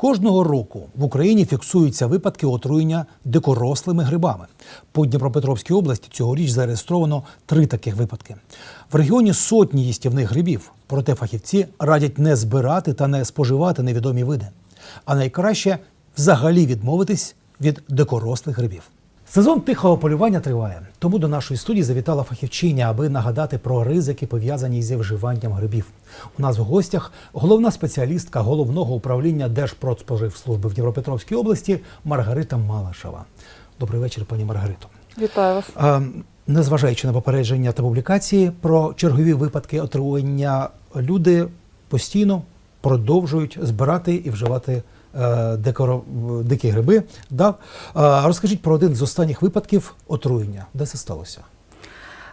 Кожного року в Україні фіксуються випадки отруєння дикорослими грибами. По Дніпропетровській області цьогоріч зареєстровано три таких випадки. В регіоні сотні їстівних грибів, проте фахівці радять не збирати та не споживати невідомі види. А найкраще взагалі відмовитись від дикорослих грибів. Сезон тихого полювання триває, тому до нашої студії завітала фахівчиня, аби нагадати про ризики, пов'язані зі вживанням грибів. У нас в гостях головна спеціалістка головного управління Держпродспоживслужби в Дніпропетровській області Маргарита Малашева. Добрий вечір, пані Маргарито. Вітаю вас. А, Незважаючи на попередження та публікації про чергові випадки отруєння, люди постійно продовжують збирати і вживати декоро, дикі гриби. Да? А, розкажіть про один з останніх випадків отруєння. Де це сталося?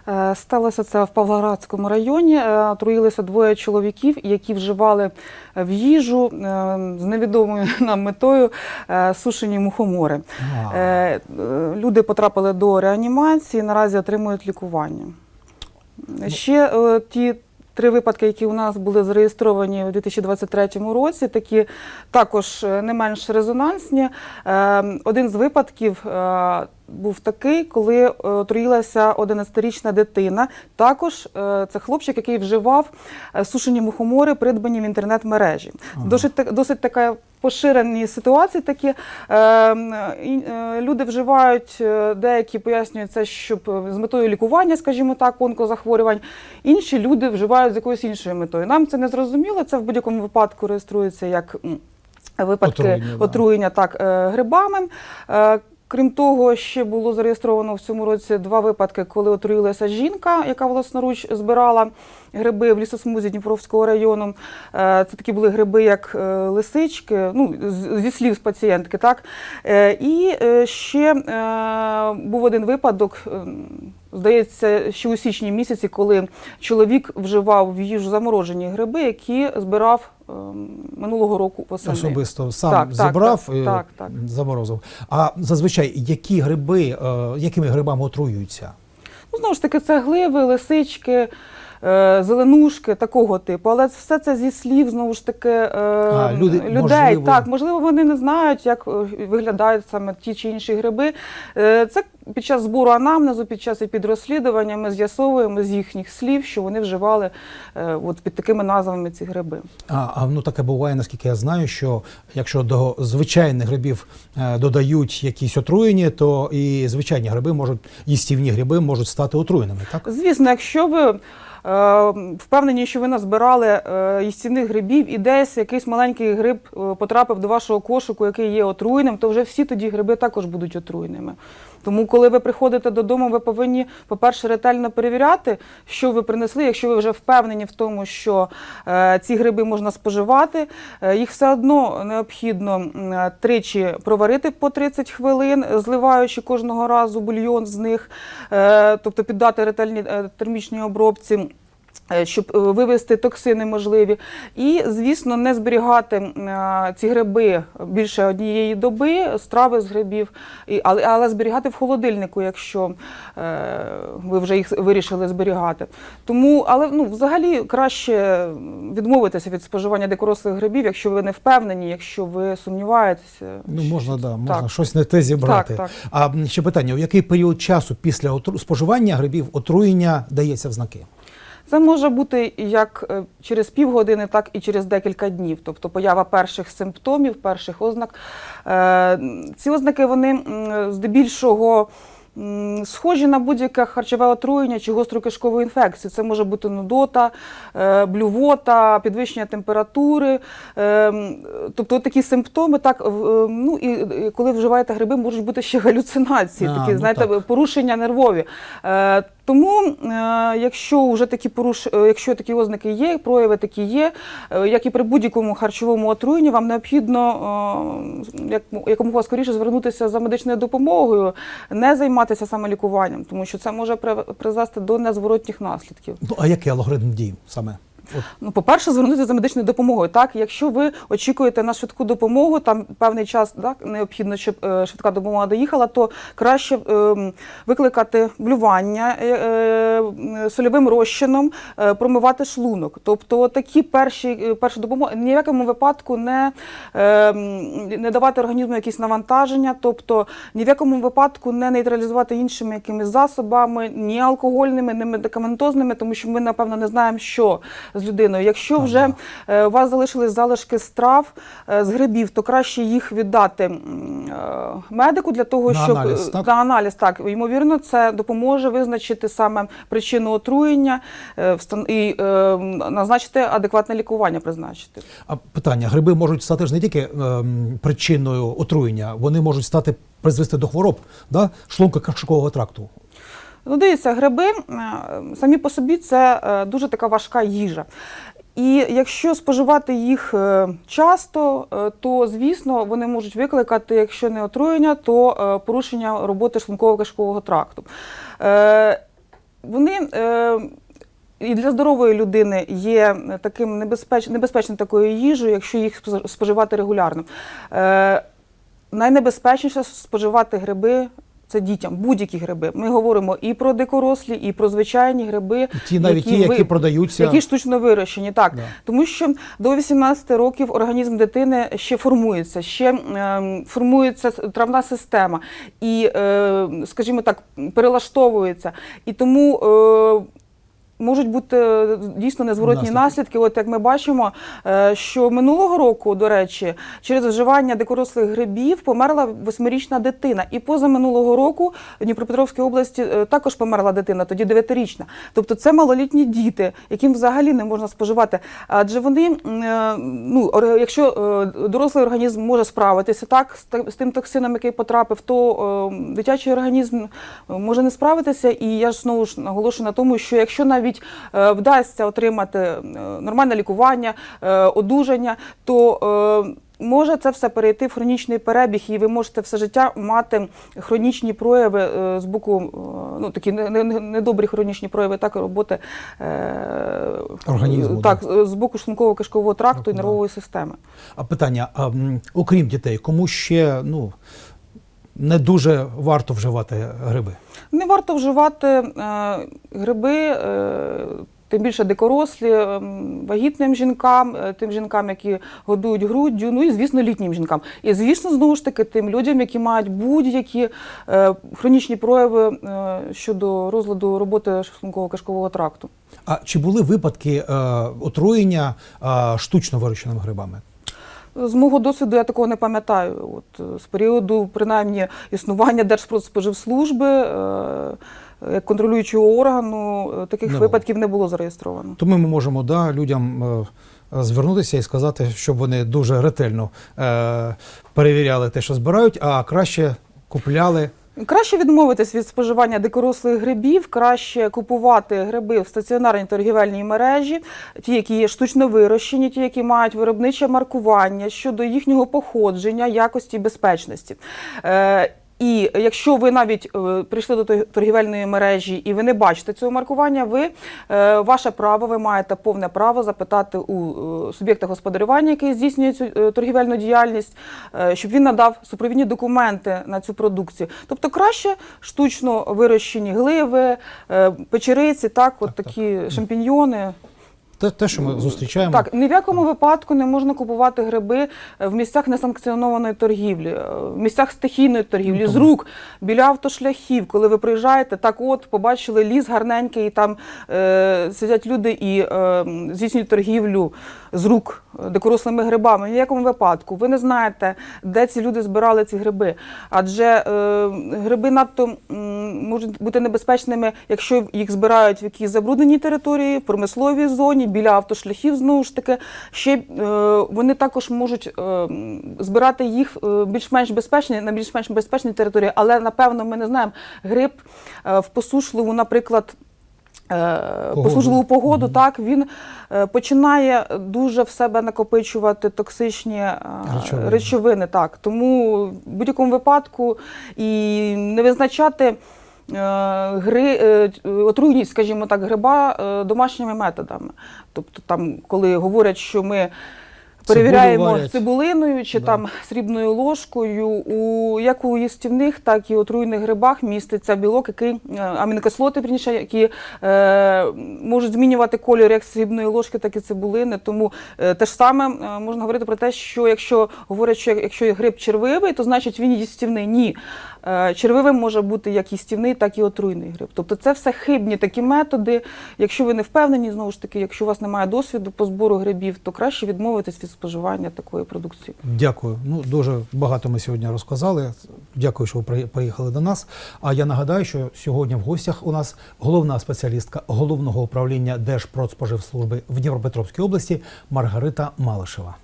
Е, Сталося це в Павлоградському районі. Е, Отруїлися двоє чоловіків, які вживали в їжу е, з невідомою нам метою е, сушені мухомори. А. Е, е, Люди потрапили до реанімації, наразі отримують лікування. Ще е, ті. Три випадки, які у нас були зареєстровані у 2023 році, такі також е, не менш резонансні. Е, Один з випадків е, був такий, коли е, отруїлася 11-річна дитина. Також е, це хлопчик, який вживав е, сушені мухомори, придбані в інтернет-мережі. Ага. Досить, досить така поширені ситуації такі. Люди вживають, деякі пояснюють це, щоб з метою лікування, скажімо так, онкозахворювань. Інші люди вживають з якоюсь іншою метою. Нам це не зрозуміло. Це в будь-якому випадку реєструється як випадки Отруєння, отруєння так, грибами. Крім того, ще було зареєстровано в цьому році два випадки, коли отруїлася жінка, яка власноруч збирала гриби в лісосмузі Дніпровського району. Е, Це такі були гриби, як е, лисички, ну, зі слів з пацієнтки. Так? Е, І ще був один випадок, здається, ще у січні місяці, коли чоловік вживав в їжу заморожені гриби, які збирав минулого року восени. Особисто сам Так, зібрав так, і так, так. заморозив. А зазвичай які гриби, е, якими грибами отруюються? Ну, знову ж таки, це гливи, лисички, е, зеленушки, такого типу. Але все це зі слів, знову ж таки, е, А, люди, людей. можливо- Так, можливо, вони не знають, як е, виглядають саме ті чи інші гриби. Е, Це під час збору анамнезу, під час і під розслідування ми з'ясовуємо з їхніх слів, що вони вживали е, от під такими назвами ці гриби. А, а ну таке буває, наскільки я знаю, що якщо до звичайних грибів е, додають якісь отруєння, то і звичайні гриби можуть, їстівні гриби можуть стати отруєними, так? Звісно, якщо ви е, впевнені, що ви назбирали е, їстівних грибів, і десь якийсь маленький гриб е, потрапив до вашого кошику, який є отруєним, то вже всі тоді гриби також будуть отруєними. Тому, коли ви приходите додому, ви повинні, по-перше, ретельно перевіряти, що ви принесли. Якщо ви вже впевнені в тому, що е, ці гриби можна споживати, е, їх все одно необхідно е, тричі проварити по 30 хвилин, зливаючи кожного разу бульйон з них, е, тобто піддати ретельній е, термічній обробці. Е, Щоб е, вивести токсини можливі, і звісно, не зберігати е, ці гриби більше однієї доби, страви з грибів, але, але зберігати в холодильнику, якщо ви вже їх вирішили зберігати. Тому, але ну, взагалі краще відмовитися від споживання дикорослих грибів, якщо ви не впевнені, якщо ви сумніваєтеся. Ну що- можна, да, можна Так. щось не те зібрати. Так, так. А ще питання: у який період часу після отру- споживання грибів отруєння дається в знаки? Це може бути як е, через півгодини, так і через декілька днів. Тобто поява перших симптомів, перших ознак. Е, Ці ознаки вони здебільшого. Схожі на будь-яке харчове отруєння чи гостру кишкову інфекцію. Це може бути нудота, е, блювота, підвищення температури. Тобто такі симптоми, так, ну і коли вживаєте гриби, можуть бути ще галюцинації, А, такі, ну знаєте, так. порушення нервові. Тому, е, якщо вже такі поруш... е, якщо такі ознаки є, прояви такі є, е, як і при будь-якому харчовому отруєнні, вам необхідно як, якомога скоріше звернутися за медичною допомогою, не займатися самолікуванням, тому що це може при- призвести до незворотніх наслідків. Ну а який алгоритм дій саме? Ну, по-перше, звернутися за медичною допомогою. Так, якщо ви очікуєте на швидку допомогу, там певний час так, необхідно, щоб е, швидка допомога доїхала, то краще е, викликати блювання е, е, сольовим розчином, е, промивати шлунок. Тобто такі перші, е, перші допомоги ні в якому випадку не, е, не давати організму якісь навантаження, тобто ні в якому випадку не нейтралізувати іншими якимись засобами, ні алкогольними, ні медикаментозними, тому що ми, напевно, не знаємо, що з людиною. Якщо вже е, у вас залишились залишки страв е, з грибів, то краще їх віддати е, медику для того, На щоб аналіз, так? на аналіз. Так, ймовірно, це допоможе визначити саме причину отруєння і назначити адекватне лікування, призначити. А питання: гриби можуть стати ж не тільки ем, причиною отруєння, вони можуть стати призвести до хвороб, да? шлунка кишкового тракту. Ну, дивіться, гриби е, самі по собі це е, дуже така важка їжа. І якщо споживати їх е, часто, то звісно вони можуть викликати, якщо не отруєння, то порушення роботи шлунково-кишкового тракту. Е, Вони і для здорової людини є таким небезпеч... небезпечною такою їжею, якщо їх споживати регулярно. Найнебезпечніше споживати гриби. Це дітям, будь-які гриби. Ми говоримо і про дикорослі, і про звичайні гриби, І ті навіть ті, ви- які продаються. які штучно вирощені, так Да. тому що до 18 років організм дитини ще формується, ще е, формується травна система і, е, скажімо так, перелаштовується. І тому. Е, Можуть бути е, дійсно незворотні Наслідки. наслідки. От як ми бачимо, е, що минулого року, до речі, через вживання дикорослих грибів померла восьмирічна дитина. І позаминулого року в Дніпропетровській області е, також померла дитина, тоді дев'ятирічна. Тобто це малолітні діти, яким взагалі не можна споживати. Адже вони, ну, якщо дорослий організм може справитися так з тим токсином, який потрапив, то дитячий організм може не справитися. І я ж знову ж наголошую на тому, що якщо навіть е, вдасться отримати е, нормальне лікування, е, одужання, то Може це все перейти в хронічний перебіг, і ви можете все життя мати хронічні прояви з боку, ну такі не- не- не- недобрі хронічні прояви, так роботи Організму, так, з боку шлунково-кишкового тракту Так, і да. нервової системи. А питання: а, окрім дітей, кому ще ну, не дуже варто вживати гриби? Не варто вживати е, гриби. Е, Тим більше дикорослі ем, вагітним жінкам, е, тим жінкам, які годують груддю, ну і звісно, літнім жінкам. І звісно, знову ж таки, тим людям, які мають будь-які е, хронічні прояви е, щодо розладу роботи шлунково-кишкового тракту. А чи були випадки е, отруєння е, штучно вирощеними грибами? З мого досвіду я такого не пам'ятаю. От е, з періоду принаймні існування Держпродспоживслужби е, як контролюючого органу е, таких Не було. випадків не було зареєстровано. Тому ми можемо да, людям е, звернутися і сказати, щоб вони дуже ретельно е, перевіряли те, що збирають, а краще купляли. Краще відмовитись від споживання дикорослих грибів, краще купувати гриби в стаціонарній торгівельній мережі, ті, які є штучно вирощені, ті, які мають виробниче маркування щодо їхнього походження, якості, безпечності. І якщо ви навіть е, прийшли до торгівельної мережі і ви не бачите цього маркування, ви е, ваше право, ви маєте повне право запитати у е, суб'єкта господарювання, який здійснює цю торгівельну діяльність, щоб він надав супровідні документи на цю продукцію. Тобто краще штучно вирощені гливи, печериці, так, от Так, такі шампіньйони. Те, те що ми зустрічаємо. Так, ні в якому випадку не можна купувати гриби е, в місцях несанкціонованої торгівлі, е, в місцях стихійної торгівлі, Ну, з рук, біля автошляхів. Коли ви приїжджаєте, так от побачили ліс гарненький, і там е, сидять люди і е, здійснюють торгівлю з рук е, дикорослими грибами. Ні в якому випадку. Ви не знаєте, де ці люди збирали ці гриби. Адже е, гриби надто м, можуть бути небезпечними, якщо їх збирають в якійсь забрудненій території, в промисловій зоні, біля автошляхів, знову ж таки. Ще е, вони також можуть е, збирати їх е, більш-менш безпечні, на більш-менш безпечній території, але напевно ми не знаємо гриб в посушливу, наприклад. Погоду. Посушливу погоду, так він починає дуже в себе накопичувати токсичні Речовини. речовини. Так тому в будь-якому випадку і не визначати гри, е, отруйність, скажімо так, гриба е, домашніми методами. Тобто, там, коли говорять, що ми перевіряємо цибулиною чи Да. там срібною ложкою, у як у їстівних, так і отруйних грибах міститься білок, який е, амінокислоти, вірніше, які е, можуть змінювати колір як срібної ложки, так і цибулини. Тому е, те ж саме е, можна говорити про те, що якщо говорять, що якщо гриб червивий, то значить він їстівний. Ні. Е, Червивим може бути як їстівний, так і отруйний гриб. Тобто це все хибні такі методи. Якщо ви не впевнені, знову ж таки, якщо у вас немає досвіду по збору грибів, то краще відмовитись від споживання такої продукції. Дякую. Ну дуже багато ми сьогодні розказали. Дякую, що ви при- приїхали до нас. А я нагадаю, що сьогодні в гостях у нас головна спеціалістка головного управління Держпродспоживслужби в Дніпропетровській області Маргарита Малишева.